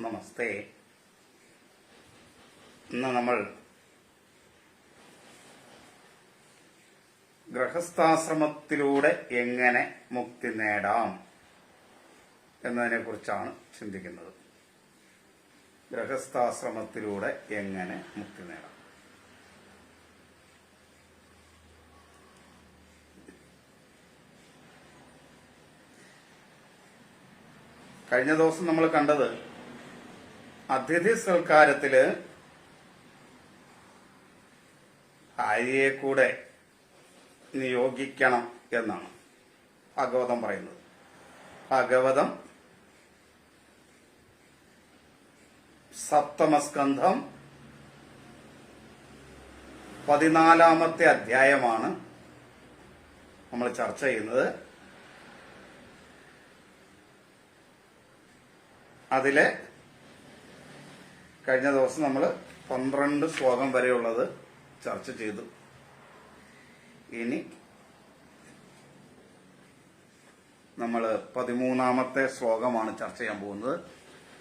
നമസ്തേ. ഇന്ന് നമ്മൾ ഗൃഹസ്ഥാശ്രമത്തിലൂടെ എങ്ങനെ മുക്തി നേടാം എന്നതിനെ കുറിച്ചാണ് ചിന്തിക്കുന്നത്. ഗൃഹസ്ഥാശ്രമത്തിലൂടെ എങ്ങനെ മുക്തി നേടാം. കഴിഞ്ഞ ദിവസം നമ്മൾ കണ്ടത് അതിഥി സൽക്കാരത്തിൽ ഭാര്യയെ കൂടെ നിയോഗിക്കണം എന്നാണ് ഭാഗവതം പറയുന്നത്. ഭാഗവതം സപ്തമസ്കന്ധം പതിനാലാമത്തെ അധ്യായമാണ് നമ്മൾ ചർച്ച ചെയ്യുന്നത്. അതിലെ കഴിഞ്ഞ ദിവസം നമ്മൾ പന്ത്രണ്ട് ശ്ലോകം വരെയുള്ളത് ചർച്ച ചെയ്തു. ഇനി നമ്മൾ പതിമൂന്നാമത്തെ ശ്ലോകമാണ് ചർച്ച ചെയ്യാൻ പോകുന്നത്.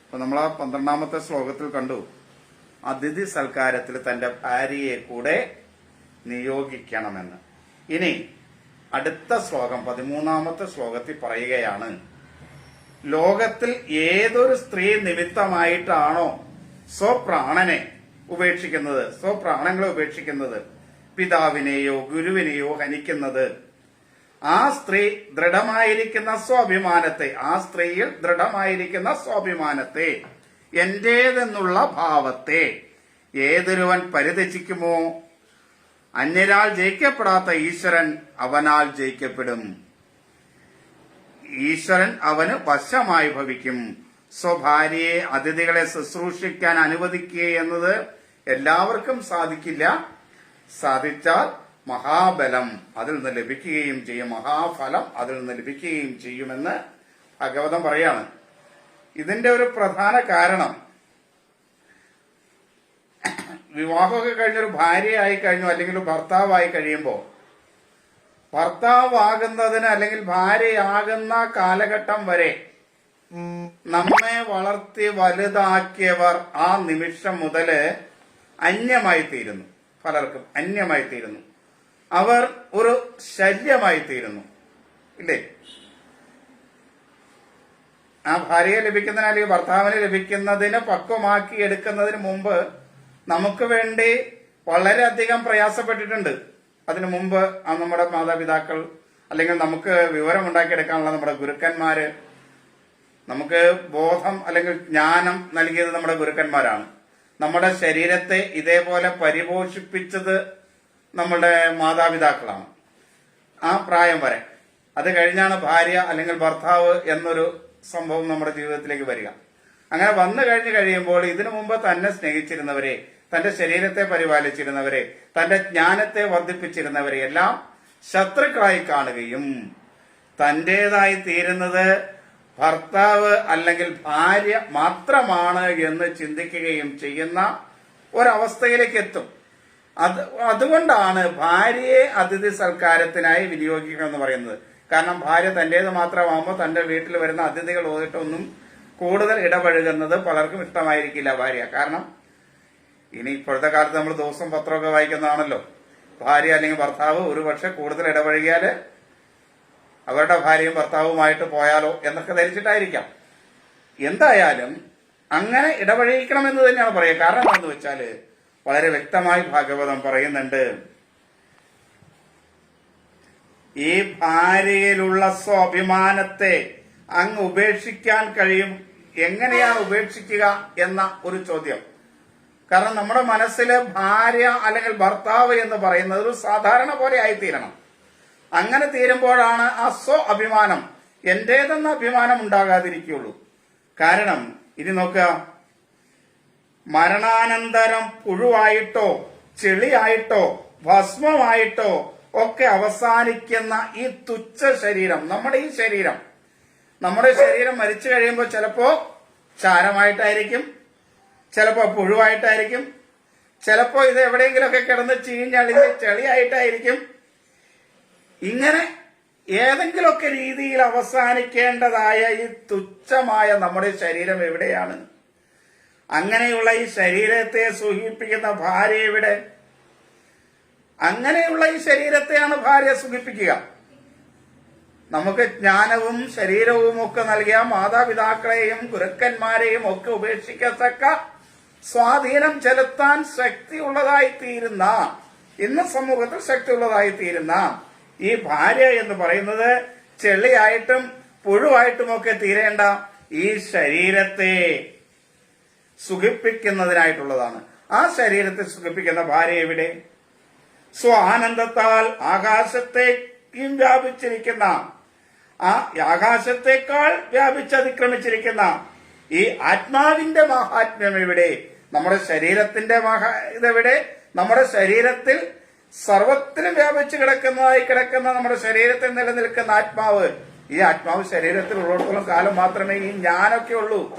അപ്പൊ നമ്മൾ ആ പന്ത്രണ്ടാമത്തെ ശ്ലോകത്തിൽ കണ്ടു. അതിഥി സൽക്കാരത്തിൽ തന്റെ ഭാര്യയെ കൂടെ നിയോഗിക്കണമെന്ന്. ഇനി അടുത്ത ശ്ലോകം പതിമൂന്നാമത്തെ ശ്ലോകത്തിൽ പറയുകയാണ് ലോകത്തിൽ ഏതൊരു സ്ത്രീ നിമിത്തമായിട്ടാണോ സ്വപ്രാണനെ ഉപേക്ഷിക്കുന്നത് സ്വപ്രാണങ്ങളെ ഉപേക്ഷിക്കുന്നത് പിതാവിനെയോ ഗുരുവിനെയോ ഹനിക്കുന്നത്. ആ സ്ത്രീ ദൃഢമായിരിക്കുന്ന സ്വാഭിമാനത്തെ ആ സ്ത്രീയിൽ ദൃഢമായിരിക്കുന്ന സ്വാഭിമാനത്തെ എന്റേതെന്നുള്ള ഭാവത്തെ ഏതൊരുവൻ പരിതച്ചിക്കുമോ അന്യരാൾ ജയിക്കപ്പെടാത്ത ഈശ്വരൻ അവനാൽ ജയിക്കപ്പെടും. ഈശ്വരൻ അവന് വശമായി ഭവിക്കും. സ്വഭാര്യയെ അതിഥികളെ ശുശ്രൂഷിക്കാൻ അനുവദിക്കുക എന്നത് എല്ലാവർക്കും സാധിക്കില്ല. സാധിച്ചാൽ മഹാബലം അതിൽ നിന്ന് ലഭിക്കുകയും ചെയ്യും. മഹാഫലം അതിൽ നിന്ന് ലഭിക്കുകയും ചെയ്യുമെന്ന് ഭഗവതം പറയാണ്. ഇതിന്റെ ഒരു പ്രധാന കാരണം വിവാഹമൊക്കെ കഴിഞ്ഞൊരു ഭാര്യയായി കഴിഞ്ഞു അല്ലെങ്കിൽ ഭർത്താവായി കഴിയുമ്പോൾ ഭർത്താവാകുന്നതിന് അല്ലെങ്കിൽ ഭാര്യയാകുന്ന കാലഘട്ടം വരെ നമ്മെ വളർത്തി വലുതാക്കിയവർ ആ നിമിഷം മുതൽ അന്യമായി തീരുന്നു പലർക്കും അന്യമായി തീരുന്നു അവർ ഒരു ശല്യമായി തീരുന്നു ഇല്ലേ? ആ ഭാര്യയെ ലഭിക്കുന്നതിന് അല്ലെങ്കിൽ ഭർത്താവിനെ ലഭിക്കുന്നതിന് പക്വമാക്കി എടുക്കുന്നതിന് മുമ്പ് നമുക്ക് വേണ്ടി വളരെയധികം പ്രയാസപ്പെട്ടിട്ടുണ്ട്. അതിനു മുമ്പ് നമ്മുടെ മാതാപിതാക്കൾ അല്ലെങ്കിൽ നമുക്ക് വിവരം ഉണ്ടാക്കിയെടുക്കാനുള്ള നമ്മുടെ ഗുരുക്കന്മാര് നമുക്ക് ബോധം അല്ലെങ്കിൽ ജ്ഞാനം നൽകിയത് നമ്മുടെ ഗുരുക്കന്മാരാണ്. നമ്മുടെ ശരീരത്തെ ഇതേപോലെ പരിപോഷിപ്പിച്ചത് നമ്മുടെ മാതാപിതാക്കളാണ്. ആ പ്രായം വരെ. അത് കഴിഞ്ഞാണ് ഭാര്യ അല്ലെങ്കിൽ ഭർത്താവ് എന്നൊരു സംഭവം നമ്മുടെ ജീവിതത്തിലേക്ക് വരിക. അങ്ങനെ വന്നു കഴിഞ്ഞു കഴിയുമ്പോൾ ഇതിനു മുമ്പ് തന്നെ സ്നേഹിച്ചിരുന്നവരെ തന്റെ ശരീരത്തെ പരിപാലിച്ചിരുന്നവരെ തന്റെ ജ്ഞാനത്തെ വർദ്ധിപ്പിച്ചിരുന്നവരെ എല്ലാം ശത്രുക്കളായി കാണുകയും തന്റേതായി തീരുന്നത് ഭർത്താവ് അല്ലെങ്കിൽ ഭാര്യ മാത്രമാണ് എന്ന് ചിന്തിക്കുകയും ചെയ്യുന്ന ഒരവസ്ഥയിലേക്ക് എത്തും അത് അതുകൊണ്ടാണ് ഭാര്യയെ അതിഥി സൽക്കാരത്തിനായി വിനിയോഗിക്കുക എന്ന് പറയുന്നത്. കാരണം ഭാര്യ തന്റേത് മാത്രമാകുമ്പോൾ തന്റെ വീട്ടിൽ വരുന്ന അതിഥികൾ പോയിട്ടൊന്നും കൂടുതൽ ഇടപഴകുന്നത് പലർക്കും ഇഷ്ടമായിരിക്കില്ല ഭാര്യ. കാരണം ഇനി ഇപ്പോഴത്തെ കാലത്ത് നമ്മൾ ദിവസം പത്രമൊക്കെ വായിക്കുന്നതാണല്ലോ. ഭാര്യ അല്ലെങ്കിൽ ഭർത്താവ് ഒരു കൂടുതൽ ഇടപഴകിയാൽ അവരുടെ ഭാര്യയും ഭർത്താവുമായിട്ട് പോയാലോ എന്നൊക്കെ ധരിച്ചിട്ടായിരിക്കാം. എന്തായാലും അങ്ങനെ ഇടപഴകിക്കണമെന്ന് തന്നെയാണ് പറയുക. കാരണം എന്താണെന്ന് വെച്ചാൽ വളരെ വ്യക്തമായി ഭാഗവതം പറയുന്നുണ്ട് ഈ ഭാര്യയിലുള്ള സ്വാഭിമാനത്തെ അങ്ങ് ഉപേക്ഷിക്കാൻ കഴിയും. എങ്ങനെയാണ് ഉപേക്ഷിക്കുക എന്ന ഒരു ചോദ്യം. കാരണം നമ്മുടെ മനസ്സിലെ ഭാര്യ അല്ലെങ്കിൽ ഭർത്താവ് എന്ന് പറയുന്നത് ഒരു സാധാരണ പോലെ ആയിത്തീരണം. അങ്ങനെ തീരുമ്പോഴാണ് ആ സ്വ അഭിമാനം. എന്റേതെന്ന അഭിമാനം ഉണ്ടാകാതിരിക്കുള്ളൂ കാരണം ഇനി നോക്കുക. മരണാനന്തരം പുഴുവായിട്ടോ ചെളിയായിട്ടോ ഭസ്മമായിട്ടോ ഒക്കെ അവസാനിക്കുന്ന ഈ തുച്ഛ ശരീരം നമ്മുടെ ഈ ശരീരം. നമ്മുടെ ശരീരം മരിച്ചു കഴിയുമ്പോൾ ചിലപ്പോ ചാരമായിട്ടായിരിക്കും ചിലപ്പോ പുഴുവായിട്ടായിരിക്കും ചിലപ്പോ ഇത് എവിടെയെങ്കിലുമൊക്കെ കിടന്ന് ചീഞ്ഞളിഞ്ഞ് ചെളിയായിട്ടായിരിക്കും ഇങ്ങനെ ഏതെങ്കിലുമൊക്കെ രീതിയിൽ അവസാനിക്കേണ്ടതായ ഈ തുച്ഛമായ നമ്മുടെ ശരീരം എവിടെയാണ്? അങ്ങനെയുള്ള ഈ ശരീരത്തെ സുഖിപ്പിക്കുന്ന ഭാര്യ എവിടെ? അങ്ങനെയുള്ള ഈ ശരീരത്തെയാണ് ഭാര്യ സുഖിപ്പിക്കുക. നമുക്ക് ജ്ഞാനവും ശരീരവും ഒക്കെ നൽകിയ മാതാപിതാക്കളെയും ഗുരുക്കന്മാരെയും ഒക്കെ ഉപേക്ഷിക്കത്തക്ക സ്വാധീനം ചെലുത്താൻ ശക്തിയുള്ളതായി തീരുന്ന ഇന്ന് സമൂഹത്തിൽ ശക്തിയുള്ളതായി തീരുന്ന ഈ ഭാര്യ എന്ന് പറയുന്നത് ചെള്ളിയായിട്ടും പുഴുവായിട്ടുമൊക്കെ തീരേണ്ട ഈ ശരീരത്തെ സുഖിപ്പിക്കുന്നതിനായിട്ടുള്ളതാണ്. ആ ശരീരത്തെ സുഖിപ്പിക്കുന്ന ഭാര്യ എവിടെ? സ്വാനന്ദത്താൽ ആകാശത്തേക്കും വ്യാപിച്ചിരിക്കുന്ന ആ ആകാശത്തേക്കാൾ വ്യാപിച്ചതിക്രമിച്ചിരിക്കുന്ന ഈ ആത്മാവിന്റെ മഹാത്മ്യം എവിടെ? നമ്മുടെ ശരീരത്തിന്റെ മഹാ ഇതെവിടെ? നമ്മുടെ ശരീരത്തിൽ സർവത്തിലും വ്യാപിച്ചു കിടക്കുന്നതായി കിടക്കുന്ന നമ്മുടെ ശരീരത്തിൽ നിലനിൽക്കുന്ന ആത്മാവ് ഈ ആത്മാവ് ശരീരത്തിൽ ഉള്ളിടത്തോളം കാലം മാത്രമേ ഈ ഞാനൊക്കെ ഉള്ളൂ.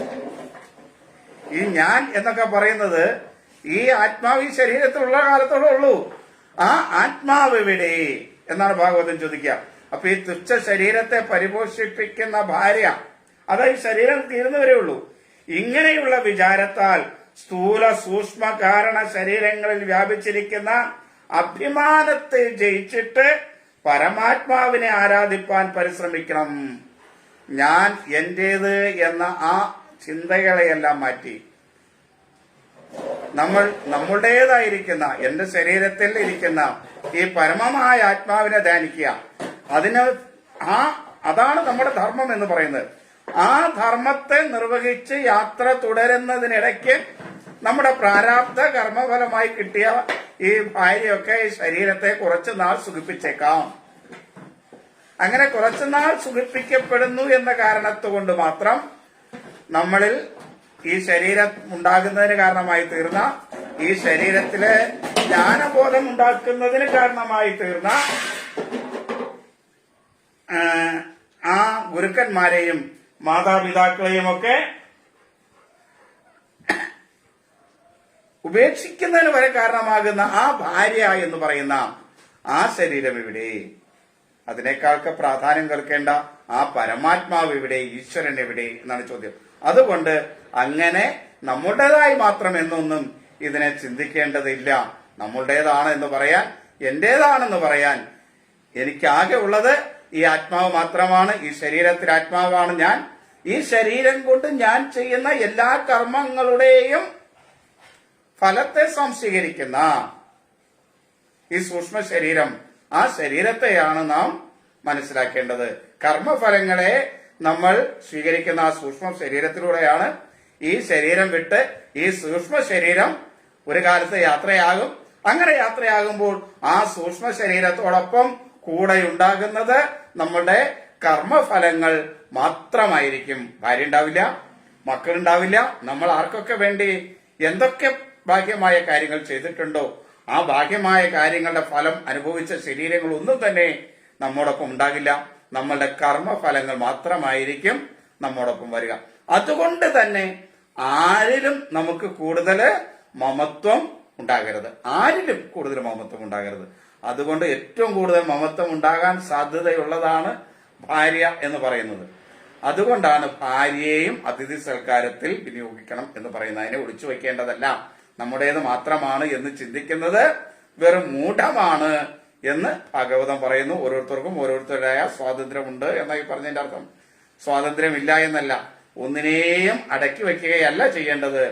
ഈ ഞാൻ എന്നൊക്കെ പറയുന്നത് ഈ ആത്മാവ് ഈ ശരീരത്തിലുള്ള കാലത്തോളം ഉള്ളൂ. ആ ആത്മാവ് എവിടെ? എന്നാണ് ഭാഗവതം ചോദിക്കുക. അപ്പൊ ഈ തുച്ഛ ശരീരത്തെ പരിപോഷിപ്പിക്കുന്ന ഭാര്യ അത് ഈ ശരീരം തീരുന്നവരേ ഉള്ളൂ. ഇങ്ങനെയുള്ള വിചാരത്താൽ സ്ഥൂല സൂക്ഷ്മ കാരണ ശരീരങ്ങളിൽ വ്യാപിച്ചിരിക്കുന്ന അഭിമാനത്തെ ജയിച്ചിട്ട് പരമാത്മാവിനെ ആരാധിപ്പാൻ പരിശ്രമിക്കണം. ഞാൻ എന്റേത് എന്ന ആ ചിന്തകളെയെല്ലാം മാറ്റി. നമ്മൾ നമ്മുടേതായിരിക്കുന്ന എന്റെ ശരീരത്തിൽ ഇരിക്കുന്ന ഈ പരമമായ ആത്മാവിനെ ധ്യാനിക്കുക. അതിന് ആ അതാണ് നമ്മുടെ ധർമ്മം എന്ന് പറയുന്നത്. ആ ധർമ്മത്തെ നിർവഹിച്ച് യാത്ര തുടരുന്നതിനിടയ്ക്ക് നമ്മുടെ പ്രാരാബ്ധ കർമ്മഫലമായി കിട്ടിയ ഈ ഭാര്യയൊക്കെ ഈ ശരീരത്തെ കുറച്ചു നാൾ സുഖിപ്പിച്ചേക്കാം. അങ്ങനെ കുറച്ചുനാൾ സുഖിപ്പിക്കപ്പെടുന്നു എന്ന കാരണത്തുകൊണ്ട് മാത്രം നമ്മളിൽ ഈ ശരീരം ഉണ്ടാകുന്നതിന് കാരണമായി തീർന്ന ഈ ശരീരത്തിലെ ജ്ഞാനബോധം ഉണ്ടാക്കുന്നതിന് കാരണമായി തീർന്ന ആ ഗുരുക്കന്മാരെയും മാതാപിതാക്കളെയും ഒക്കെ ഉപേക്ഷിക്കുന്നതിന് വരെ കാരണമാകുന്ന ആ ഭാര്യ എന്ന് പറയുന്ന ആ ശരീരം ഇവിടെ. അതിനേക്കാൾക്ക് പ്രാധാന്യം കേൾക്കേണ്ട ആ പരമാത്മാവ് ഇവിടെ ഈശ്വരൻ എവിടെ എന്നാണ് ചോദ്യം. അതുകൊണ്ട് അങ്ങനെ നമ്മുടേതായി മാത്രം എന്നൊന്നും ഇതിനെ ചിന്തിക്കേണ്ടതില്ല. നമ്മളുടേതാണ് എന്ന് പറയാൻ എന്റേതാണെന്ന് പറയാൻ എനിക്കാകെ ഉള്ളത് ഈ ആത്മാവ് മാത്രമാണ് ഈ ശരീരത്തിൽ ആത്മാവാണ് ഞാൻ. ഈ ശരീരം കൊണ്ട് ഞാൻ ചെയ്യുന്ന എല്ലാ കർമ്മങ്ങളുടെയും ഫലത്തെ സംശീകരിക്കുന്ന ഈ സൂക്ഷ്മ ശരീരം ആ ശരീരത്തെയാണ് നാം മനസ്സിലാക്കേണ്ടത്. കർമ്മഫലങ്ങളെ നമ്മൾ സ്വീകരിക്കുന്ന ആ സൂക്ഷ്മ ശരീരത്തിലൂടെയാണ് ഈ ശരീരം വിട്ട് ഈ സൂക്ഷ്മ ശരീരം ഒരു കാലത്ത് യാത്രയാകും. അങ്ങനെ യാത്രയാകുമ്പോൾ ആ സൂക്ഷ്മ ശരീരത്തോടൊപ്പം കൂടെ ഉണ്ടാകുന്നത് നമ്മുടെ കർമ്മഫലങ്ങൾ മാത്രമായിരിക്കും. ഭാര്യ ഉണ്ടാവില്ല മക്കളുണ്ടാവില്ല നമ്മൾ ആർക്കൊക്കെ വേണ്ടി എന്തൊക്കെ ഭാഗ്യമായ കാര്യങ്ങൾ ചെയ്തിട്ടുണ്ടോ? ആ ഭാഗ്യമായ കാര്യങ്ങളുടെ ഫലം അനുഭവിച്ച ശരീരങ്ങൾ ഒന്നും തന്നെ നമ്മോടൊപ്പം ഉണ്ടാകില്ല. നമ്മളുടെ കർമ്മഫലങ്ങൾ മാത്രമായിരിക്കും നമ്മോടൊപ്പം വരിക. അതുകൊണ്ട് തന്നെ ആരിലും നമുക്ക് കൂടുതൽ മമത്വം ഉണ്ടാകരുത്. ആരിലും കൂടുതൽ മമത്വം ഉണ്ടാകരുത്. അതുകൊണ്ട് ഏറ്റവും കൂടുതൽ മമത്വം ഉണ്ടാകാൻ സാധ്യതയുള്ളതാണ് ഭാര്യ എന്ന് പറയുന്നത്. അതുകൊണ്ടാണ് ഭാര്യയെയും അതിഥി സൽക്കാരത്തിൽ വിനിയോഗിക്കണം എന്ന് പറയുന്നത്. അതിനെ ഒളിച്ചു വയ്ക്കേണ്ടതല്ല. നമ്മുടേത് മാത്രമാണ് എന്ന് ചിന്തിക്കുന്നത് വെറും മൂഢമാണ് എന്ന് ഭാഗവതം പറയുന്നു. ഓരോരുത്തർക്കും ഓരോരുത്തരുടേതായ സ്വാതന്ത്ര്യമുണ്ട് എന്നായി പറഞ്ഞതിന്റെ അർത്ഥം. സ്വാതന്ത്ര്യമില്ല എന്നല്ല ഒന്നിനെയും അടക്കി വയ്ക്കുകയല്ല ചെയ്യേണ്ടത്.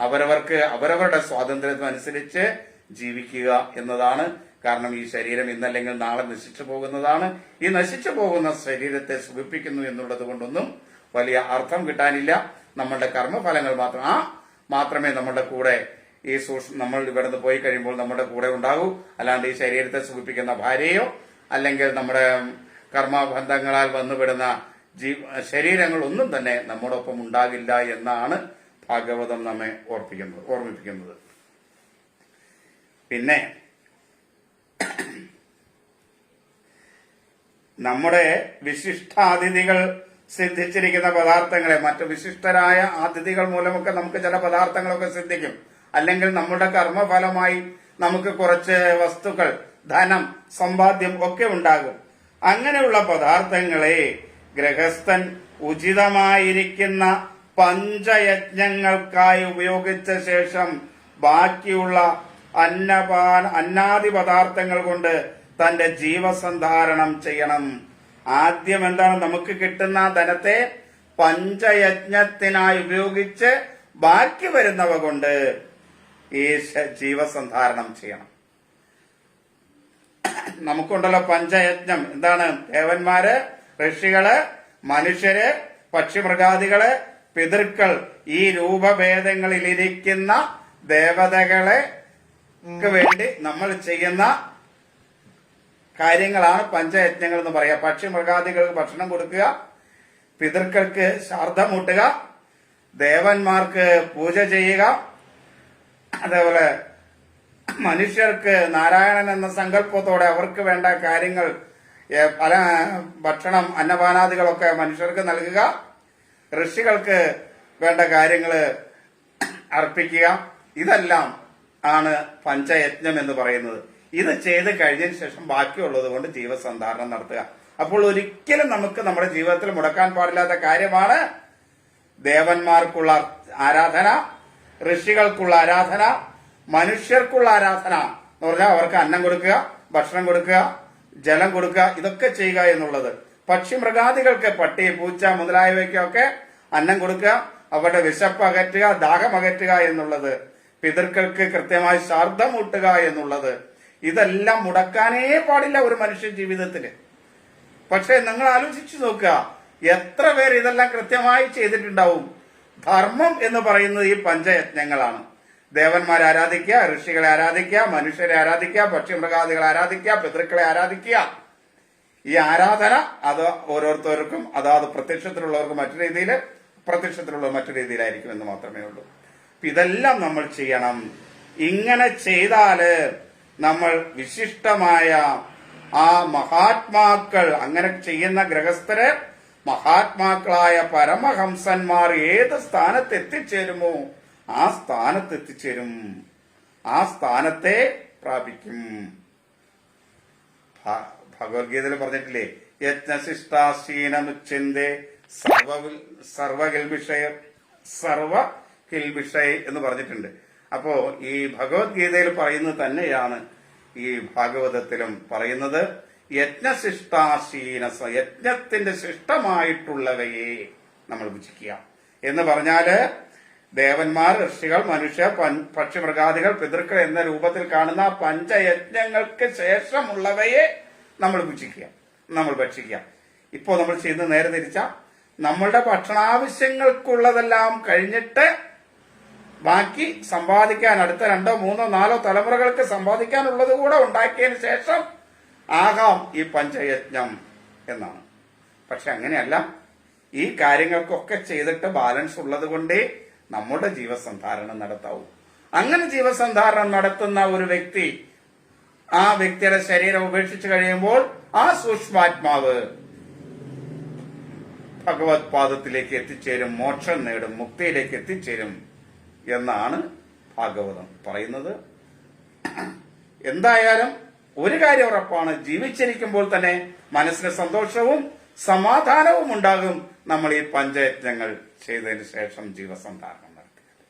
അവരവർക്ക് അവരവരുടെ സ്വാതന്ത്ര്യത്തിനനുസരിച്ച് ജീവിക്കുക എന്നതാണ്. കാരണം ഈ ശരീരം ഇന്നല്ലെങ്കിൽ നാളെ നശിച്ചു പോകുന്നതാണ്. ഈ നശിച്ചു പോകുന്ന ശരീരത്തെ സുഖിപ്പിക്കുന്നു എന്നുള്ളത് കൊണ്ടൊന്നും വലിയ അർത്ഥം കിട്ടാനില്ല. നമ്മളുടെ കർമ്മഫലങ്ങൾ മാത്രം ആ മാത്രമേ നമ്മളുടെ കൂടെ ഈ സൂക്ഷ്മ നമ്മൾ ഇവിടുന്ന് പോയി കഴിയുമ്പോൾ നമ്മുടെ കൂടെ ഉണ്ടാകൂ. അല്ലാണ്ട് ഈ ശരീരത്തെ സുഖിപ്പിക്കുന്ന ഭാര്യയോ അല്ലെങ്കിൽ നമ്മുടെ കർമ്മബന്ധങ്ങളാൽ വന്നുവിടുന്ന ജീവ ശരീരങ്ങളൊന്നും തന്നെ നമ്മോടൊപ്പം ഉണ്ടാകില്ല എന്നാണ് ഭാഗവതം നമ്മെ ഓർപ്പിക്കുന്നത് ഓർമ്മിപ്പിക്കുന്നത്. പിന്നെ നമ്മുടെ വിശിഷ്ടാതിഥികൾ സിദ്ധിച്ചിരിക്കുന്ന പദാർത്ഥങ്ങളെ മറ്റു വിശിഷ്ടരായ അതിഥികൾ മൂലമൊക്കെ നമുക്ക് ചില പദാർത്ഥങ്ങളൊക്കെ സിദ്ധിക്കും. അല്ലെങ്കിൽ നമ്മുടെ കർമ്മഫലമായി നമുക്ക് കുറച്ച് വസ്തുക്കൾ ധനം സമ്പാദ്യം ഒക്കെ ഉണ്ടാകും. അങ്ങനെയുള്ള പദാർത്ഥങ്ങളെ ഗ്രഹസ്ഥൻ ഉചിതമായിരിക്കുന്ന പഞ്ചയജ്ഞങ്ങൾക്കായി ഉപയോഗിച്ച ശേഷം ബാക്കിയുള്ള അന്നപാൻ അന്നാദി പദാർത്ഥങ്ങൾ കൊണ്ട് തന്റെ ജീവസന്ധാരണം ചെയ്യണം. ആദ്യം എന്താണ് നമുക്ക് കിട്ടുന്ന ധനത്തെ പഞ്ചയജ്ഞത്തിനായി ഉപയോഗിച്ച് ബാക്കി വരുന്നവ കൊണ്ട് ഈ ജീവസന്ധാരണം ചെയ്യണം. നമുക്കുണ്ടല്ലോ പഞ്ചയജ്ഞം. എന്താണ്? ദേവന്മാര് ഋഷികൾ മനുഷ്യര് പക്ഷിമൃഗാദികൾ പിതൃക്കൾ. ഈ രൂപഭേദങ്ങളിലിരിക്കുന്ന ദേവതകളെ വേണ്ടി നമ്മൾ ചെയ്യുന്ന കാര്യങ്ങളാണ് പഞ്ചയജ്ഞങ്ങൾ എന്ന് പറയാ പക്ഷിമൃഗാദികൾക്ക് ഭക്ഷണം കൊടുക്കുക പിതൃക്കൾക്ക് ശാർദ്ധമൂട്ടുക ദേവന്മാർക്ക് പൂജ ചെയ്യുക അതേപോലെ മനുഷ്യർക്ക് നാരായണൻ എന്ന സങ്കല്പത്തോടെ അവർക്ക് വേണ്ട കാര്യങ്ങൾ പല ഭക്ഷണം അന്നപാനാദികളൊക്കെ മനുഷ്യർക്ക് നൽകുക ഋഷികൾക്ക് വേണ്ട കാര്യങ്ങൾ അർപ്പിക്കുക ഇതെല്ലാം ആണ് പഞ്ചയജ്ഞം എന്ന് പറയുന്നത്. ഇത് ചെയ്ത് കഴിഞ്ഞതിന് ശേഷം ബാക്കിയുള്ളത് കൊണ്ട് ജീവസന്ധാരണം നടത്തുക. അപ്പോൾ ഒരിക്കലും നമുക്ക് നമ്മുടെ ജീവിതത്തിൽ മുടക്കാൻ പാടില്ലാത്ത കാര്യമാണ് ദേവന്മാർക്കുള്ള ആരാധന ഋഷികൾക്കുള്ള ആരാധന മനുഷ്യർക്കുള്ള ആരാധന എന്ന് പറഞ്ഞാൽ അവർക്ക് അന്നം കൊടുക്കുക ഭക്ഷണം കൊടുക്കുക ജലം കൊടുക്കുക ഇതൊക്കെ ചെയ്യുക എന്നുള്ളത്. പക്ഷി മൃഗാദികൾക്ക് പട്ടി പൂച്ച മുതലായവയ്ക്കൊക്കെ അന്നം കൊടുക്കുക അവരുടെ വിശപ്പ് അകറ്റുക ദാഹം അകറ്റുക എന്നുള്ളത്. പിതൃക്കൾക്ക് കൃത്യമായി ശാർദ്ധമൂട്ടുക എന്നുള്ളത്. ഇതെല്ലാം മുടക്കാനേ പാടില്ല ഒരു മനുഷ്യ ജീവിതത്തിൽ. പക്ഷെ നിങ്ങൾ ആലോചിച്ചു നോക്കുക എത്ര പേർ ഇതെല്ലാം കൃത്യമായി ചെയ്തിട്ടുണ്ടാവും? ധർമ്മം എന്ന് പറയുന്നത് ഈ പഞ്ചയജ്ഞങ്ങളാണ് ദേവന്മാരെ ആരാധിക്കുക ഋഷികളെ ആരാധിക്കുക മനുഷ്യരെ ആരാധിക്കുക പക്ഷിമൃഗാദികളെ ആരാധിക്കുക പിതൃക്കളെ ആരാധിക്കുക. ഈ ആരാധന അത് ഓരോരുത്തർക്കും അതാത് പ്രത്യക്ഷത്തിലുള്ളവർക്ക് മറ്റു രീതിയിൽ പ്രത്യക്ഷത്തിലുള്ള മറ്റു രീതിയിലായിരിക്കും എന്ന് മാത്രമേ ഉള്ളൂ. അപ്പൊ ഇതെല്ലാം നമ്മൾ ചെയ്യണം. ഇങ്ങനെ ചെയ്താൽ നമ്മൾ വിശിഷ്ടമായ ആ മഹാത്മാക്കൾ അങ്ങനെ ചെയ്യുന്ന ഗൃഹസ്ഥര് മഹാത്മാക്കളായ പരമഹംസന്മാർ ഏത് സ്ഥാനത്ത് എത്തിച്ചേരുമോ ആ സ്ഥാനത്ത് എത്തിച്ചേരും ആ സ്ഥാനത്തെ പ്രാപിക്കും. ഭഗവത്ഗീതയിൽ പറഞ്ഞിട്ടില്ലേ? യജ്ഞശിഷ്ടാശീനമുച്ചിന്റെ സർവ സർവ കിൽബിഷയ എന്ന് പറഞ്ഞിട്ടുണ്ട്. അപ്പോ ഈ ഭഗവത്ഗീതയിൽ പറയുന്നത് തന്നെയാണ് ഈ ഭാഗവതത്തിലും പറയുന്നത്. യജ്ഞശിഷ്ടാശീന യജ്ഞത്തിന്റെ ശിഷ്ടമായിട്ടുള്ളവയെ നമ്മൾ ഭുജിക്കുക. എന്ന് പറഞ്ഞാൽ ദേവന്മാർ ഋഷികൾ മനുഷ്യ പക്ഷിമൃഗാദികൾ പിതൃക്കൾ എന്ന രൂപത്തിൽ കാണുന്ന പഞ്ചയജ്ഞങ്ങൾക്ക് ശേഷമുള്ളവയെ നമ്മൾ ഭുജിക്കുക. നമ്മൾ ഭക്ഷിക്കുക. ഇപ്പോ നമ്മൾ ചെയ്യുന്നത് നേരെ തിരിച്ച നമ്മളുടെ ഭക്ഷണാവശ്യങ്ങൾക്കുള്ളതെല്ലാം കഴിഞ്ഞിട്ട് ബാക്കി സമ്പാദിക്കാൻ അടുത്ത രണ്ടോ മൂന്നോ നാലോ തലമുറകൾക്ക് സമ്പാദിക്കാനുള്ളത് കൂടെ ഉണ്ടാക്കിയതിന് ശേഷം ആകാം ഈ പഞ്ചയജ്ഞം എന്നാണ്. പക്ഷെ അങ്ങനെയല്ല. ഈ കാര്യങ്ങൾക്കൊക്കെ ചെയ്തിട്ട് ബാലൻസ് ഉള്ളത് കൊണ്ടേ നമ്മുടെ ജീവസന്ധാരണം നടത്താവൂ. അങ്ങനെ ജീവസന്ധാരണം നടത്തുന്ന ഒരു വ്യക്തി ആ വ്യക്തിയുടെ ശരീരം ഉപേക്ഷിച്ചു കഴിയുമ്പോൾ ആ സൂക്ഷ്മാത്മാവ് ഭഗവത് പാദത്തിലേക്ക് എത്തിച്ചേരും മോക്ഷം നേടും മുക്തിയിലേക്ക് എത്തിച്ചേരും എന്നാണ് ഭാഗവതം പറയുന്നത്. എന്തായാലും ഒരു കാര്യം ഉറപ്പാണ് ജീവിച്ചിരിക്കുമ്പോൾ തന്നെ മനസ്സിന് സന്തോഷവും സമാധാനവും ഉണ്ടാകും. നമ്മൾ ഈ പഞ്ചയജ്ഞങ്ങൾ ചെയ്തതിന് ശേഷം ജീവസന്ധാരണം നടത്തിയത്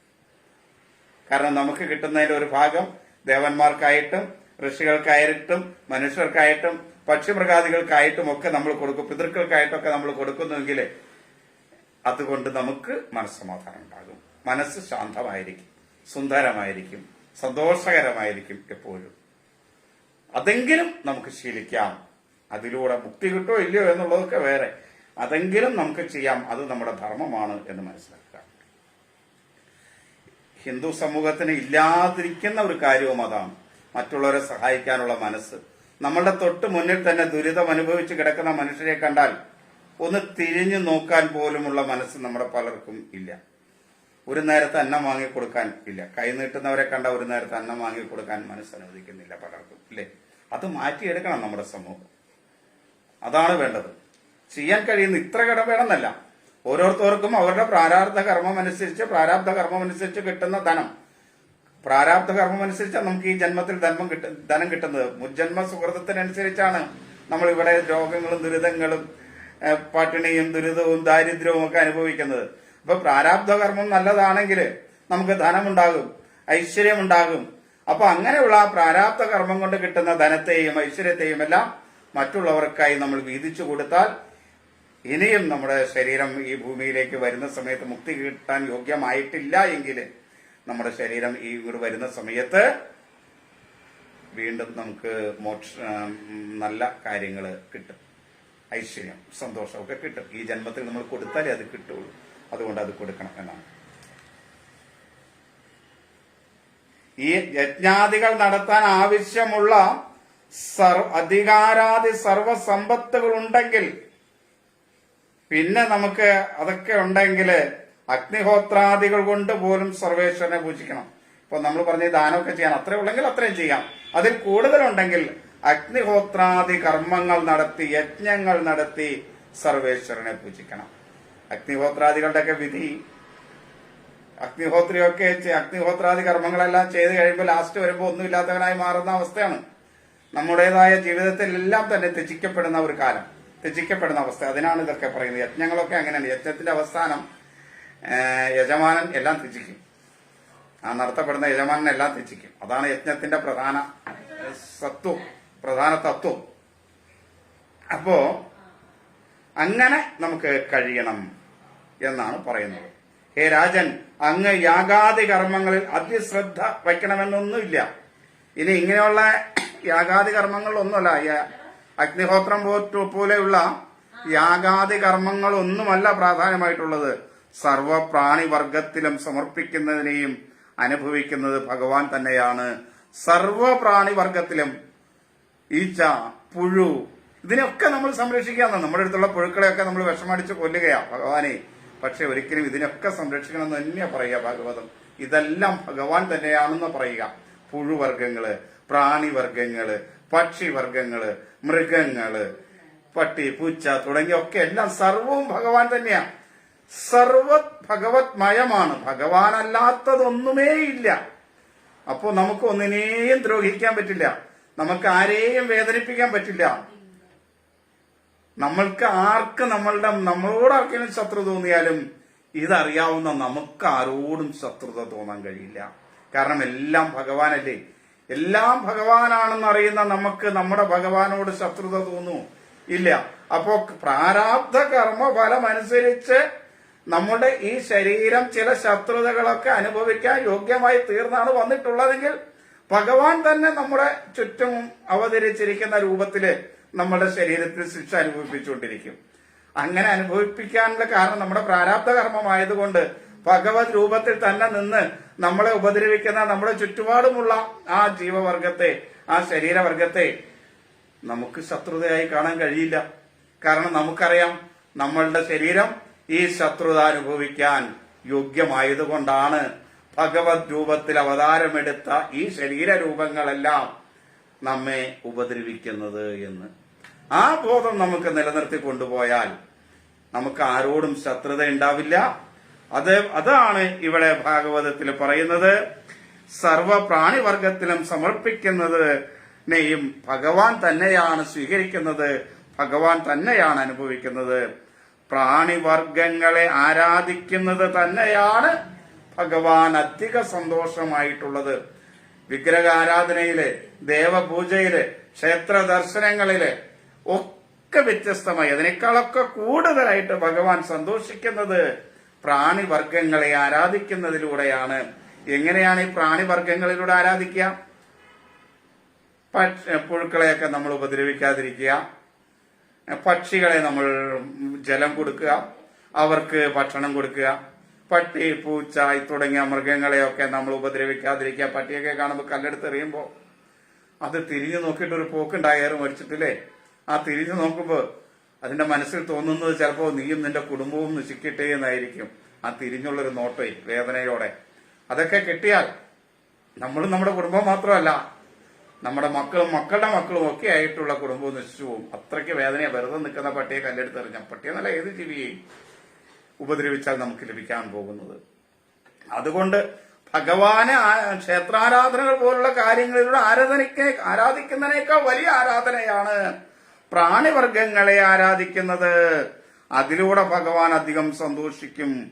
കാരണം നമുക്ക് കിട്ടുന്നതിന്റെ ഒരു ഭാഗം ദേവന്മാർക്കായിട്ടും ഋഷികൾക്കായിട്ടും മനുഷ്യർക്കായിട്ടും പക്ഷിമൃഗാദികൾക്കായിട്ടും ഒക്കെ നമ്മൾ കൊടുക്കും. പിതൃക്കൾക്കായിട്ടൊക്കെ നമ്മൾ കൊടുക്കുന്നുവെങ്കിൽ അതുകൊണ്ട് നമുക്ക് മനസ്സമാധാനം ഉണ്ടാകും. മനസ്സ് ശാന്തമായിരിക്കും സുന്ദരമായിരിക്കും സന്തോഷകരമായിരിക്കും എപ്പോഴും. അതെങ്കിലും നമുക്ക് ശീലിക്കാം. അതിലൂടെ മുക്തി കിട്ടോ ഇല്ലയോ എന്നുള്ളതൊക്കെ വേറെ. അതെങ്കിലും നമുക്ക് ചെയ്യാം. അത് നമ്മുടെ ധർമ്മമാണ് എന്ന് മനസ്സിലാക്കുക. ഹിന്ദു സമൂഹത്തിന് ഇല്ലാതിരിക്കുന്ന ഒരു കാര്യവും അതാണ്. മറ്റുള്ളവരെ സഹായിക്കാനുള്ള മനസ്സ്. നമ്മളുടെ തൊട്ട് മുന്നിൽ തന്നെ ദുരിതം അനുഭവിച്ച് കിടക്കുന്ന മനുഷ്യരെ കണ്ടാൽ ഒന്ന് തിരിഞ്ഞു നോക്കാൻ പോലുമുള്ള മനസ്സ് നമ്മുടെ പലർക്കും ഇല്ല. ഒരു നേരത്തെ അന്നം വാങ്ങിക്കൊടുക്കാൻ ഇല്ല. കൈ നീട്ടുന്നവരെ കണ്ട ഒരു നേരത്തെ അന്നം വാങ്ങിക്കൊടുക്കാൻ മനസ്സ് അനുവദിക്കുന്നില്ല പലർക്കും. ഇല്ലേ? അത് മാറ്റിയെടുക്കണം നമ്മുടെ സമൂഹം. അതാണ് വേണ്ടത്. ചെയ്യാൻ കഴിയുന്ന ഇത്ര കടം വേണമെന്നല്ല. ഓരോരുത്തർക്കും അവരുടെ പ്രാരാബ്ധ കർമ്മം അനുസരിച്ച് പ്രാരാബ്ധ കർമ്മം അനുസരിച്ച് കിട്ടുന്ന ധനം. പ്രാരാബ്ധ കർമ്മം അനുസരിച്ചാണ് നമുക്ക് ഈ ജന്മത്തിൽ ധനം കിട്ട ധനം കിട്ടുന്നത്. മുജ്ജന്മ സുഹൃത്തത്തിനനുസരിച്ചാണ് നമ്മൾ ഇവിടെ രോഗങ്ങളും ദുരിതങ്ങളും പട്ടിണിയും ദുരിതവും ദാരിദ്ര്യവും ഒക്കെ അനുഭവിക്കുന്നത്. അപ്പൊ പ്രാരാബ്ധ കർമ്മം നല്ലതാണെങ്കിൽ നമുക്ക് ധനമുണ്ടാകും ഐശ്വര്യമുണ്ടാകും. അപ്പൊ അങ്ങനെയുള്ള ആ പ്രാരാബ്ധ കർമ്മം കൊണ്ട് കിട്ടുന്ന ധനത്തെയും ഐശ്വര്യത്തെയും എല്ലാം മറ്റുള്ളവർക്കായി നമ്മൾ വീതിച്ചു കൊടുത്താൽ ഇനിയും നമ്മുടെ ശരീരം ഈ ഭൂമിയിലേക്ക് വരുന്ന സമയത്ത് മുക്തി കിട്ടാൻ യോഗ്യമായിട്ടില്ല എങ്കിൽ നമ്മുടെ ശരീരം ഈ വരുന്ന സമയത്ത് വീണ്ടും നമുക്ക് മോക്ഷ നല്ല കാര്യങ്ങൾ കിട്ടും. ഐശ്വര്യം സന്തോഷമൊക്കെ കിട്ടും. ഈ ജന്മത്തിൽ നമ്മൾ കൊടുത്താലേ അത് കിട്ടുള്ളൂ. അതുകൊണ്ട് അത് കൊടുക്കണം എന്നാണ്. ഈ യജ്ഞാദികൾ നടത്താൻ ആവശ്യമുള്ള സർവ അധികാരാദി സർവസമ്പത്തുകൾ ഉണ്ടെങ്കിൽ പിന്നെ നമുക്ക് അതൊക്കെ ഉണ്ടെങ്കിൽ അഗ്നിഹോത്രാദികൾ കൊണ്ട് പോലും സർവേശ്വരനെ പൂജിക്കണം. ഇപ്പൊ നമ്മൾ പറഞ്ഞ ദാനമൊക്കെ ചെയ്യാൻ അത്രേ ഉള്ളെങ്കിൽ അത്രയും ചെയ്യാം. അതിൽ കൂടുതലുണ്ടെങ്കിൽ അഗ്നിഹോത്രാദി കർമ്മങ്ങൾ നടത്തി യജ്ഞങ്ങൾ നടത്തി സർവേശ്വരനെ പൂജിക്കണം. അഗ്നിഹോത്രാദികളുടെയൊക്കെ വിധി അഗ്നിഹോത്രിയൊക്കെ അഗ്നിഹോത്രാദി കർമ്മങ്ങളെല്ലാം ചെയ്ത് കഴിയുമ്പോൾ ലാസ്റ്റ് വരുമ്പോൾ ഒന്നുമില്ലാത്തവനായി മാറുന്ന അവസ്ഥയാണ്. നമ്മുടേതായ ജീവിതത്തിൽ എല്ലാം തന്നെ ത്യജിക്കപ്പെടുന്ന ഒരു കാലം. ത്യജിക്കപ്പെടുന്ന അവസ്ഥ. അതിനാണ് ഇതൊക്കെ പറയുന്നത്. യജ്ഞങ്ങളൊക്കെ അങ്ങനെയാണ്. യജ്ഞത്തിന്റെ അവസാനം യജമാനൻ എല്ലാം ത്യജിക്കും. ആ നടത്തപ്പെടുന്ന യജമാനൻ എല്ലാം ത്യജിക്കും. അതാണ് യജ്ഞത്തിന്റെ പ്രധാന സത്വം പ്രധാന തത്വം. അപ്പോ അങ്ങനെ നമുക്ക് കഴിയണം എന്നാണ് പറയുന്നത്. ഹേ രാജൻ അങ്ങ് യാഗാദി കർമ്മങ്ങളിൽ അതിശ്രദ്ധ വയ്ക്കണമെന്നൊന്നുമില്ല. ഇനി ഇങ്ങനെയുള്ള യാഗാദി കർമ്മങ്ങളൊന്നുമല്ല അഗ്നിഹോത്രം പോലെയുള്ള യാഗാദി കർമ്മങ്ങളൊന്നുമല്ല പ്രാധാന്യമായിട്ടുള്ളത്. സർവപ്രാണിവർഗത്തിലും സമർപ്പിക്കുന്നതിനെയും അനുഭവിക്കുന്നത് ഭഗവാൻ തന്നെയാണ്. സർവപ്രാണിവർഗത്തിലും ഈച്ച പുഴു ഇതിനൊക്കെ നമ്മൾ സംരക്ഷിക്കാന്ന് നമ്മുടെ അടുത്തുള്ള പുഴുക്കളെയൊക്കെ നമ്മൾ വിഷമടിച്ച് കൊല്ലുകയാണ് ഭഗവാനെ. പക്ഷെ ഒരിക്കലും ഇതിനൊക്കെ സംരക്ഷിക്കണം എന്ന് പറയുക ഭാഗവതം. ഇതെല്ലാം ഭഗവാൻ തന്നെയാണെന്ന് പറയുക. പുഴുവർഗങ്ങൾ പ്രാണിവർഗങ്ങൾ പക്ഷിവർഗങ്ങൾ മൃഗങ്ങൾ പട്ടി പൂച്ച തുടങ്ങിയൊക്കെ എല്ലാം സർവവും ഭഗവാൻ തന്നെയാണ് സർവ ഭഗവത്മയമാണ്. ഭഗവാനല്ലാത്തതൊന്നുമേ ഇല്ല അപ്പോ നമുക്ക് ഒന്നിനെയും ദ്രോഹിക്കാൻ പറ്റില്ല. നമുക്ക് ആരെയും വേദനിപ്പിക്കാൻ പറ്റില്ല. നമ്മൾക്ക് ആർക്ക് നമ്മളുടെ നമ്മളോട് ആർക്കെങ്കിലും ശത്രു തോന്നിയാലും ഇതറിയാവുന്ന നമുക്ക് ആരോടും ശത്രുത തോന്നാൻ കഴിയില്ല. കാരണം എല്ലാം ഭഗവാനല്ലേ. എല്ലാം ഭഗവാനാണെന്ന് അറിയുന്ന നമുക്ക് നമ്മുടെ ഭഗവാനോട് ശത്രുത തോന്നൂ. ഇല്ല. അപ്പോ പ്രാരാബ്ധ കർമ്മ ഫലമനുസരിച്ച് നമ്മുടെ ഈ ശരീരം ചില ശത്രുതകളൊക്കെ അനുഭവിക്കാൻ യോഗ്യമായി തീർന്നാണ് വന്നിട്ടുള്ളതെങ്കിൽ ഭഗവാൻ തന്നെ നമ്മുടെ ചുറ്റും അവതരിച്ചിരിക്കുന്ന രൂപത്തിൽ നമ്മുടെ ശരീരത്തിൽ ശിക്ഷ അനുഭവിപ്പിച്ചുകൊണ്ടിരിക്കും. അങ്ങനെ അനുഭവിപ്പിക്കാനുള്ള കാരണം നമ്മുടെ പ്രാരാബ്ധ കർമ്മമായതുകൊണ്ട് ഭഗവത് രൂപത്തിൽ തന്നെ നിന്ന് നമ്മളെ ഉപദ്രവിക്കുന്ന നമ്മുടെ ചുറ്റുപാടുമുള്ള ആ ജീവവർഗത്തെ ആ ശരീരവർഗത്തെ നമുക്ക് ശത്രുതയായി കാണാൻ കഴിയില്ല. കാരണം നമുക്കറിയാം നമ്മളുടെ ശരീരം ഈ ശത്രുത അനുഭവിക്കാൻ യോഗ്യമായതുകൊണ്ടാണ് ഭഗവത് രൂപത്തിൽ അവതാരമെടുത്ത ഈ ശരീര രൂപങ്ങളെല്ലാം നമ്മെ ഉപദ്രവിക്കുന്നത് എന്ന്. ആ ബോധം നമുക്ക് നിലനിർത്തി കൊണ്ടുപോയാൽ നമുക്ക് ആരോടും ശത്രുത ഉണ്ടാവില്ല. അത് അതാണ് ഇവിടെ ഭാഗവതത്തിൽ പറയുന്നത്. സർവ പ്രാണിവർഗത്തിലും സമർപ്പിക്കുന്നതിനെയും ഭഗവാൻ തന്നെയാണ് സ്വീകരിക്കുന്നത് ഭഗവാൻ തന്നെയാണ് അനുഭവിക്കുന്നത്. പ്രാണിവർഗങ്ങളെ ആരാധിക്കുന്നത് തന്നെയാണ് ഭഗവാൻ അധിക സന്തോഷമായിട്ടുള്ളത്. വിഗ്രഹാരാധനയിൽ ദേവപൂജയിൽ ക്ഷേത്ര ദർശനങ്ങളിൽ ഒക്കെ വ്യത്യസ്തമായി. അതിനേക്കാളൊക്കെ കൂടുതലായിട്ട് ഭഗവാൻ സന്തോഷിക്കുന്നത് പ്രാണിവർഗങ്ങളെ ആരാധിക്കുന്നതിലൂടെയാണ്. എങ്ങനെയാണ് ഈ പ്രാണിവർഗങ്ങളിലൂടെ ആരാധിക്കുക? പുഴുക്കളെയൊക്കെ നമ്മൾ ഉപദ്രവിക്കാതിരിക്കുക. പക്ഷികളെ നമ്മൾ ജലം കൊടുക്കുക. അവർക്ക് ഭക്ഷണം കൊടുക്കുക. പട്ടി പൂച്ച തുടങ്ങിയ മൃഗങ്ങളെയൊക്കെ നമ്മൾ ഉപദ്രവിക്കാതിരിക്കുക. പട്ടിയൊക്കെ കാണുമ്പോൾ കല്ലെടുത്ത് എറിയുമ്പോൾ അത് തിരിഞ്ഞു നോക്കിയിട്ട് ഒരു പോക്കുണ്ടായാലും മരിച്ചിട്ടില്ലേ? ആ തിരിഞ്ഞു നോക്കുമ്പോൾ അതിന്റെ മനസ്സിൽ തോന്നുന്നത് ചിലപ്പോൾ നീയും നിന്റെ കുടുംബവും നശിക്കട്ടെ എന്നായിരിക്കും ആ തിരിഞ്ഞുള്ളൊരു നോട്ടേ വേദനയോടെ. അതൊക്കെ കിട്ടിയാൽ നമ്മളും നമ്മുടെ കുടുംബം മാത്രമല്ല നമ്മുടെ മക്കളും മക്കളുടെ മക്കളും ഒക്കെ ആയിട്ടുള്ള കുടുംബവും നശിച്ചു പോകും. അത്രയ്ക്ക് വേദനയെ. വെറുതെ നിൽക്കുന്ന പട്ടിയെ കല്ലെടുത്ത് എറിഞ്ഞ. പട്ടിയെന്നല്ല ഏത് ജീവിയെയും ഉപദ്രവിച്ചാൽ നമുക്ക് ലഭിക്കാൻ പോകുന്നത്? അതുകൊണ്ട് ഭഗവാനെ ക്ഷേത്രാരാധനകൾ പോലുള്ള കാര്യങ്ങളിലൂടെ ആരാധനയ്ക്ക് ആരാധിക്കുന്നതിനേക്കാൾ വലിയ ആരാധനയാണ് പ്രാണിവർഗങ്ങളെ ആരാധിക്കുന്നത് അതിലൂടെ ഭഗവാൻ അധികം സന്തോഷിക്കും.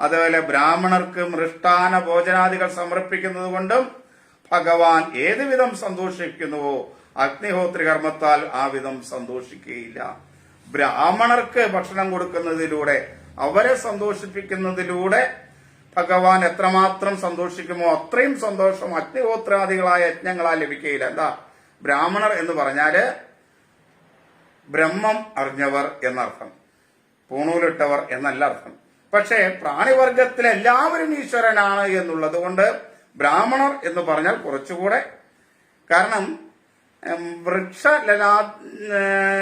അതുപോലെ ബ്രാഹ്മണർക്ക് മൃഷ്ടാന ഭോജനാദികൾ സമർപ്പിക്കുന്നത് കൊണ്ടും ഭഗവാൻ ഏതുവിധം സന്തോഷിക്കുന്നുവോ അഗ്നിഹോത്രി കർമ്മത്താൽ ആ വിധം സന്തോഷിക്കുകയില്ല. ബ്രാഹ്മണർക്ക് ഭക്ഷണം കൊടുക്കുന്നതിലൂടെ അവരെ സന്തോഷിപ്പിക്കുന്നതിലൂടെ ഭഗവാൻ എത്രമാത്രം സന്തോഷിക്കുമോ അത്രയും സന്തോഷം അഗ്നിഹോത്രാദികളായ യജ്ഞങ്ങളാൽ ലഭിക്കുകയില്ല. എന്താ? ബ്രാഹ്മണർ എന്ന് പറഞ്ഞാൽ ബ്രഹ്മം അറിഞ്ഞവർ എന്നർത്ഥം. പൂണൂലിട്ടവർ എന്നല്ല അർത്ഥം. പക്ഷേ പ്രാണിവർഗത്തിലെ എല്ലാവരും ഈശ്വരനാണ് എന്നുള്ളത് കൊണ്ട് ബ്രാഹ്മണർ എന്ന് പറഞ്ഞാൽ കുറച്ചുകൂടെ കാരണം വൃക്ഷ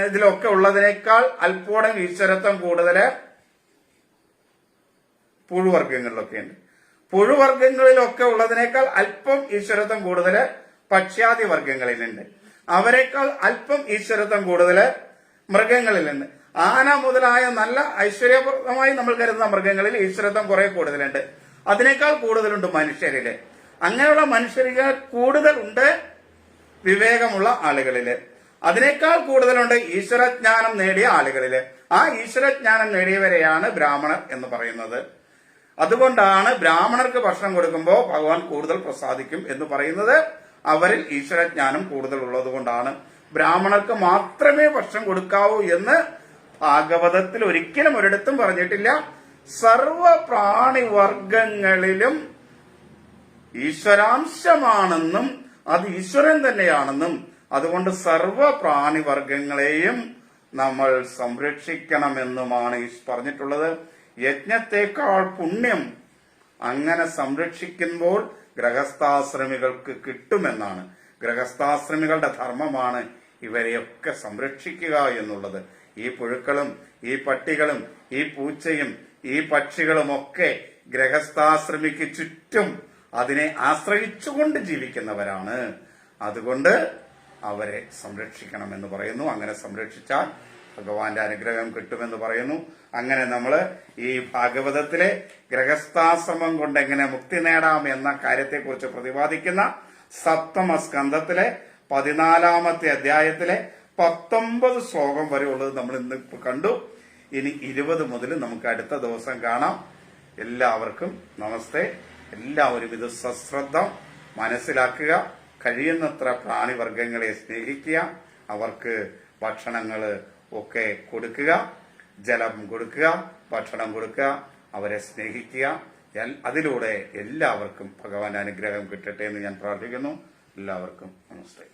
ഇതിലൊക്കെ ഉള്ളതിനേക്കാൾ അല്പോടം ഈശ്വരത്വം കൂടുതൽ പുഴുവർഗങ്ങളിലൊക്കെയുണ്ട് ഉണ്ട് പുഴുവർഗങ്ങളിലൊക്കെ ഉള്ളതിനേക്കാൾ അല്പം ഈശ്വരത്വം കൂടുതൽ പക്ഷ്യാദി വർഗങ്ങളിലുണ്ട് അവരെക്കാൾ അല്പം ഈശ്വരത്വം കൂടുതൽ നിന്ന്. ആന മുതലായ നല്ല ഐശ്വര്യപ്രദമായി നമ്മൾ കരുതുന്ന മൃഗങ്ങളിൽ ഈശ്വരത്വം കുറെ കൂടുതലുണ്ട്. അതിനേക്കാൾ കൂടുതലുണ്ട് മനുഷ്യരിൽ. അങ്ങനെയുള്ള മനുഷ്യരിൽ കൂടുതലുണ്ട് വിവേകമുള്ള ആളുകളിൽ. അതിനേക്കാൾ കൂടുതലുണ്ട് ഈശ്വരജ്ഞാനം നേടിയ ആളുകളിൽ. ആ ഈശ്വരജ്ഞാനം നേടിയവരെയാണ് ബ്രാഹ്മണർ എന്ന് പറയുന്നത്. അതുകൊണ്ടാണ് ബ്രാഹ്മണർക്ക് ഭക്ഷണം കൊടുക്കുമ്പോൾ ഭഗവാൻ കൂടുതൽ പ്രസാദിക്കും എന്ന് പറയുന്നത്. അവരിൽ ഈശ്വരജ്ഞാനം കൂടുതൽ ഉള്ളത് കൊണ്ടാണ് ബ്രാഹ്മണർക്ക് മാത്രമേ ഭക്ഷണം കൊടുക്കാവൂ എന്ന് ഭാഗവതത്തിൽ ഒരിക്കലും ഒരിടത്തും പറഞ്ഞിട്ടില്ല. സർവ പ്രാണിവർഗങ്ങളിലും ഈശ്വരാംശമാണെന്നും അത് ഈശ്വരൻ തന്നെയാണെന്നും അതുകൊണ്ട് സർവ പ്രാണിവർഗങ്ങളെയും നമ്മൾ സംരക്ഷിക്കണമെന്നുമാണ് പറഞ്ഞിട്ടുള്ളത്. യജ്ഞത്തെക്കാൾ പുണ്യം അങ്ങനെ സംരക്ഷിക്കുമ്പോൾ ഗ്രഹസ്ഥാശ്രമികൾക്ക് കിട്ടുമെന്നാണ്. ഗ്രഹസ്ഥാശ്രമികളുടെ ധർമ്മമാണ് ഇവരെയൊക്കെ സംരക്ഷിക്കുക എന്നുള്ളത്. ഈ പുഴുക്കളും ഈ പട്ടികളും ഈ പൂച്ചയും ഈ പക്ഷികളുമൊക്കെ ഗ്രഹസ്ഥാശ്രമിക്ക് ചുറ്റും അതിനെ ആശ്രയിച്ചുകൊണ്ട് ജീവിക്കുന്നവരാണ്. അതുകൊണ്ട് അവരെ സംരക്ഷിക്കണം എന്ന് പറയുന്നു. അങ്ങനെ സംരക്ഷിച്ചാൽ ഭഗവാന്റെ അനുഗ്രഹം കിട്ടുമെന്ന് പറയുന്നു. അങ്ങനെ നമ്മൾ ഈ ഭാഗവതത്തിലെ ഗ്രഹസ്ഥാശ്രമം കൊണ്ട് എങ്ങനെ മുക്തി നേടാം എന്ന കാര്യത്തെക്കുറിച്ച് പ്രതിപാദിക്കുന്ന സപ്തമ സ്കന്ധത്തിലെ പതിനാലാമത്തെ അധ്യായത്തിലെ പത്തൊമ്പത് ശ്ലോകം വരെ ഉള്ളത് നമ്മൾ ഇന്ന് കണ്ടു. ഇനി ഇരുപത് മുതൽ നമുക്ക് അടുത്ത ദിവസം കാണാം. എല്ലാവർക്കും നമസ്തേ. എല്ലാവരും ഇത് സശ്രദ്ധ മനസ്സിലാക്കുക കഴിയുന്നത്ര പ്രാണിവർഗങ്ങളെ സ്നേഹിക്കുക അവർക്ക് ഭക്ഷണങ്ങൾ ഒക്കെ കൊടുക്കുക ജലം കൊടുക്കുക ഭക്ഷണം കൊടുക്കുക അവരെ സ്നേഹിക്കുക. അതിലൂടെ എല്ലാവർക്കും ഭഗവാന്റെ അനുഗ്രഹം കിട്ടട്ടെ എന്ന് ഞാൻ പ്രാർത്ഥിക്കുന്നു. എല്ലാവർക്കും നമസ്തേ.